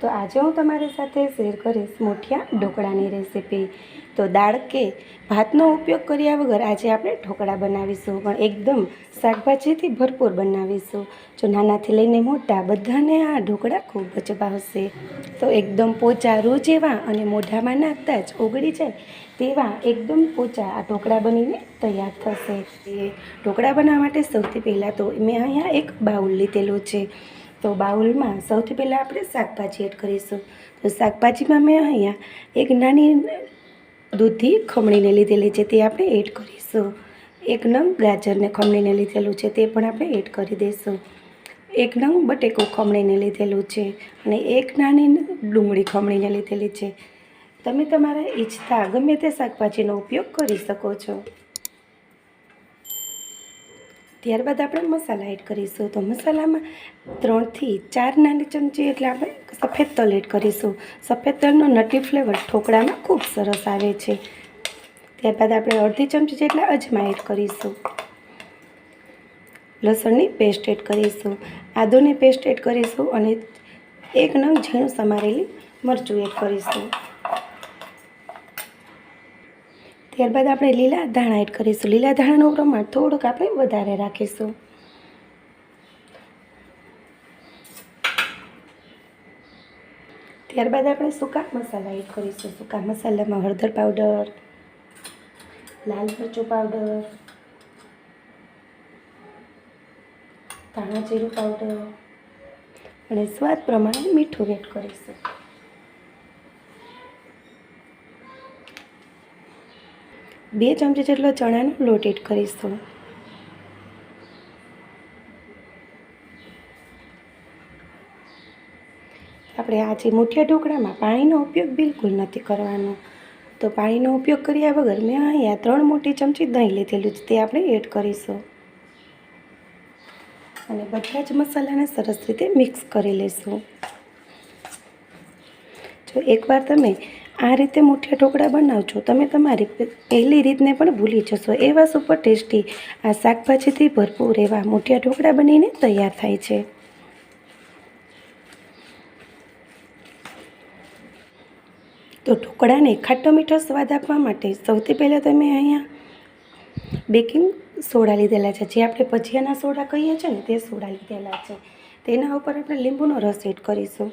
તો આજે હું તમારી સાથે શેર કરીશ મોઠિયા ઢોકળાની રેસીપી તો દાળ કે ભાતનો ઉપયોગ કર્યા વગર આજે આપણે ઢોકળા બનાવીશું પણ એકદમ શાકભાજીથી ભરપૂર બનાવીશું. જો નાનાથી લઈને મોટા બધાને આ ઢોકળા ખૂબ જ ભાવશે. તો એકદમ પોચા રૂ જેવા અને મોઢામાં નાખતા જ ઓગળી જાય તેવા એકદમ પોચા આ ઢોકળા બનીને તૈયાર થશે. ઢોકળા બનાવવા માટે સૌથી પહેલાં તો મેં અહીંયા એક બાઉલ લીધેલું છે. તો બાઉલમાં સૌથી પહેલાં આપણે શાકભાજી એડ કરીશું. તો શાકભાજીમાં મેં અહીંયા એક નાની દૂધી ખમણીને લીધેલી છે, તે આપણે એડ કરીશું. એક નંગ ગાજરને ખમણીને લીધેલું છે, તે પણ આપણે એડ કરી દઈશું. એક નંગ બટેકું ખમણીને લીધેલું છે અને એક નાની ડુંગળી ખમણીને લીધેલી છે. તમે તમારા ઈચ્છતા ગમે તે શાકભાજીનો ઉપયોગ કરી શકો છો. ત્યારબાદ આપણે મસાલા એડ કરીશું. તો મસાલામાં ત્રણથી ચાર નાની ચમચી એટલે આપણે સફેદ તલ એડ કરીશું. સફેદ તલનો નટી ફ્લેવર ઢોકળામાં ખૂબ સરસ આવે છે. ત્યારબાદ આપણે અડધી ચમચી જેટલા અજમા એડ કરીશું. લસણની પેસ્ટ એડ કરીશું. આદુની પેસ્ટ એડ કરીશું અને એક નંગ ઝીણું સમારેલી મરચું એડ કરીશું. ત્યારબાદ આપણે લીલા ધાણા એડ કરીશું. લીલા ધાણાનું પ્રમાણ થોડુંક આપણે વધારે રાખીશું. ત્યારબાદ આપણે સૂકા મસાલા એડ કરીશું. સૂકા મસાલામાં હળદર પાવડર લાલ મરચું પાવડર ધાણા જીરું પાવડર અને સ્વાદ પ્રમાણે મીઠું એડ કરીશું. બે ચમચી જેટલો ચણાનો લોટ એડ કરીશું. આપણે આજે મુઠિયા ઢોકળામાં પાણીનો ઉપયોગ બિલકુલ નથી કરવાનો. તો પાણીનો ઉપયોગ કર્યા વગર મેં અહીંયા ત્રણ મોટી ચમચી દહીં લીધેલું છે, તે આપણે એડ કરીશું. અને બધા જ મસાલાને સરસ રીતે મિક્સ કરી લઈશું. જો એકવાર તમે આ રીતે મુઠિયા ઢોકળા બનાવજો. તમે તમારી પહેલી રીતને પણ ભૂલી જશો. એવા સુપર ટેસ્ટી આ શાકભાજીથી ભરપૂર એવા મુઠિયા ઢોકળા બનીને તૈયાર થાય છે. તો ઢોકળાને ખાટો મીઠો સ્વાદ આપવા માટે સૌથી પહેલાં તમે અહીંયા બેકિંગ સોડા લીધેલા છે. જે આપણે ભજીયાના સોડા કહીએ છીએ ને, તે સોડા લીધેલા છે. તેના ઉપર આપણે લીંબુનો રસ એડ કરીશું.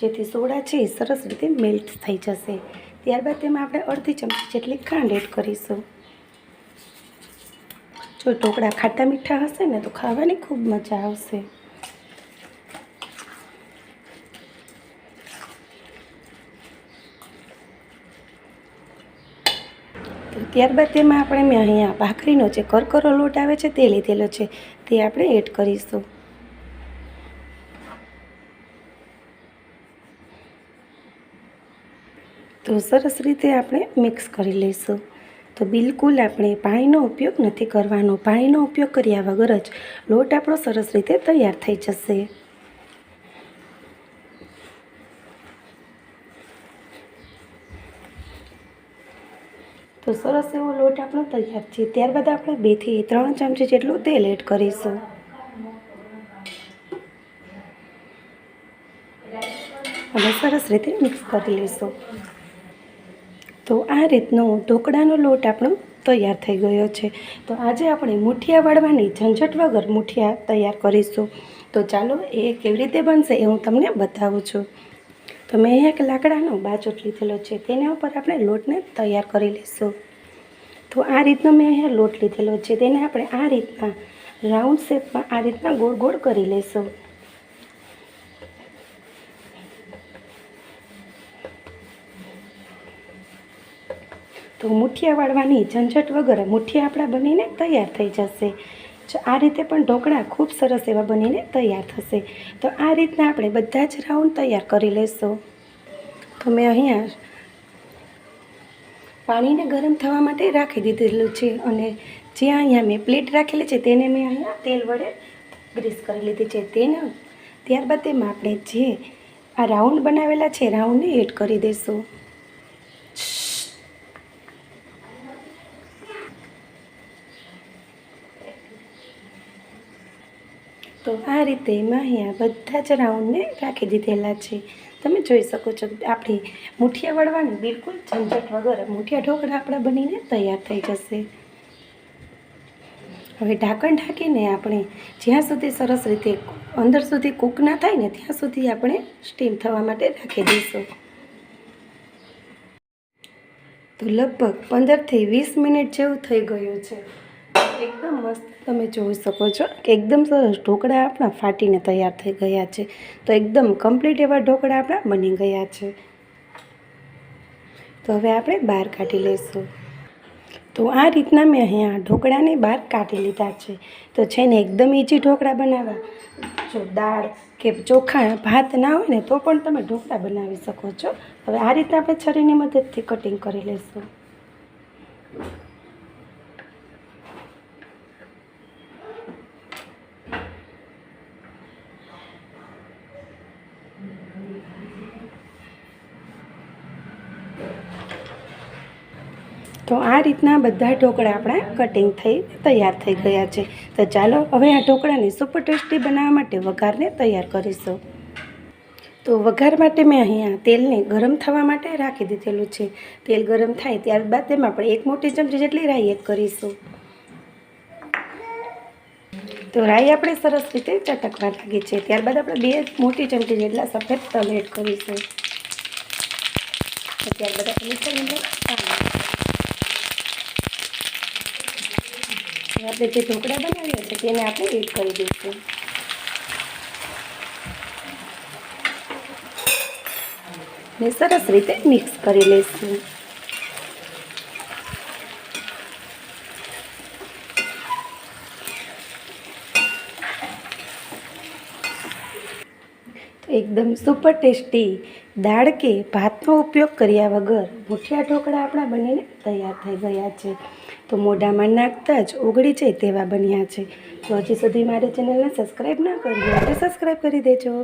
જેથી સોડા છે એ સરસ રીતે મેલ્ટ થઈ જશે. ત્યારબાદ તેમાં આપણે અડધી ચમચી જેટલી ખાંડ એડ કરીશું. જો ઢોકળા ખાટા મીઠા હશે ને તો ખાવાની ખૂબ મજા આવશે. ત્યારબાદ તેમાં આપણે મેં અહીંયા ભાખરીનો જે કરકરો લોટ આવે છે તે લીધેલો છે, તે આપણે એડ કરીશું. તો સરસ રીતે આપણે મિક્સ કરી લઈશું. તો બિલકુલ આપણે પાણીનો ઉપયોગ નથી કરવાનો. પાણીનો ઉપયોગ કર્યા વગર જ લોટ આપણો સરસ રીતે તૈયાર થઈ જશે. તો સરસ એવો લોટ આપણો તૈયાર છે. ત્યારબાદ આપણે બેથી ત્રણ ચમચી જેટલું તેલ એડ કરીશું. અને સરસ રીતે મિક્સ કરી લઈશું. તો આ રીતનો ઢોકળાનો લોટ આપણો તૈયાર થઈ ગયો છે. તો આજે આપણે મુઠિયા વાળવાની ઝંઝટ વગર મુઠિયા તૈયાર કરીશું. તો ચાલો એ કેવી રીતે બનશે એ હું તમને બતાવું છું. તો મેં એક લાકડાનો બાચોટ લીધેલો છે, તેના ઉપર આપણે લોટને તૈયાર કરી લઈશું. તો આ રીતનો મેં અહીંયા લોટ લીધેલો છે, તેને આપણે આ રીતના રાઉન્ડ શેપમાં આ રીતના ગોળ ગોળ કરી લઈશું. તો મુઠિયા વાળવાની ઝંઝટ વગર મુઠિયા આપણા બનીને તૈયાર થઈ જશે. આ રીતે પણ ઢોકળા ખૂબ સરસ એવા બનીને તૈયાર થશે. તો આ રીતના આપણે બધા જ રાઉન્ડ તૈયાર કરી લઈશું તો મેં અહીંયા પાણીને ગરમ થવા માટે રાખી દીધેલું છે અને જ્યાં અહીંયા મેં પ્લેટ રાખેલી છે તેને મેં અહીંયા તેલ વડે ગ્રીસ કરી લીધી છે. તેને ત્યારબાદ તેમાં આપણે જે આ રાઉન્ડ બનાવેલા છે રાઉન્ડને એડ કરી દઈશું તો આ રીતે એમાં અહીંયા બધા જ રાઉન્ડને રાખી દીધેલા છે. તમે જોઈ શકો છો આપણી મુઠિયા વળવાની બિલકુલ ઝંઝટ વગર મુઠિયા ઢોકળા આપણા બનીને તૈયાર થઈ જશે. હવે ઢાંકણ ઢાંકીને આપણે જ્યાં સુધી સરસ રીતે અંદર સુધી કૂક ના થાય ને ત્યાં સુધી આપણે સ્ટીમ થવા માટે રાખી દઈશું. તો લગભગ પંદરથી વીસ મિનિટ જેવું થઈ ગયું છે. એકદમ મસ્ત. તમે જોઈ શકો છો કે એકદમ સરસ ઢોકળા આપણા ફાટીને તૈયાર થઈ ગયા છે. તો એકદમ કમ્પ્લીટ એવા ઢોકળા આપણા બની ગયા છે. તો હવે આપણે બહાર કાઢી લઈશું. તો આ રીતના મેં અહીંયા ઢોકળાને બહાર કાઢી લીધા છે. તો છે ને એકદમ ઈજી ઢોકળા બનાવવા. જો દાળ કે ચોખા, ભાત ના હોય ને તો પણ તમે ઢોકળા બનાવી શકો છો. હવે આ રીતે આપણે છરીની મદદથી કટિંગ કરી લઈશું. તો આ રીતના બધા ઢોકળા આપણા કટિંગ થઈ, તૈયાર થઈ ગયા છે. તો ચાલો હવે આ ઢોકળાને સુપર ટેસ્ટી બનાવવા માટે વઘારને તૈયાર કરીશું. તો વઘાર માટે મેં અહીંયા તેલને ગરમ થવા માટે રાખી દીધેલું છે. તેલ ગરમ થાય ત્યારબાદ તેમાં આપણે એક મોટી ચમચી જેટલી રાઈ એડ કરીશું. તો રાઈ આપણે સરસ રીતે ચટકવા લાગી છે. ત્યારબાદ આપણે બે મોટી ચમચી જેટલા સફેદ તલ એડ કરીશું. ત્યારબાદ આપણે મિક્સરની અંદર પાણી હવે આપણે જે ઢોકળા બનાવ્યા છે તેને આપણે એડ કરી દઈશું. ને સરસ રીતે મિક્સ કરી લઈશું. એકદમ સુપર ટેસ્ટી દાળ કે ભાતનો ઉપયોગ કર્યા વગર મુઠિયા ઢોકળા આપણા બનીને તૈયાર થઈ ગયા છે. તો મોઢામાં નાખતા જ ઓગળી જાય તેવા બન્યા છે. તો હજી સુધી મારી ચેનલને સબસ્ક્રાઈબ ના કરી હોય સબસ્ક્રાઈબ કરી દેજો.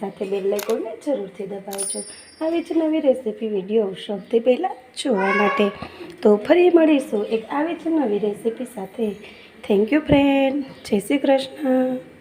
સાથે બેલ આઇકોનને જરૂરથી દબાવજો. આવી જ નવી રેસીપી વીડિયો સૌથી પહેલાં જોવા માટે. તો ફરી મળીશું એક આવી જ નવી રેસીપી સાથે. Thank you friend. Jai Shri Krishna.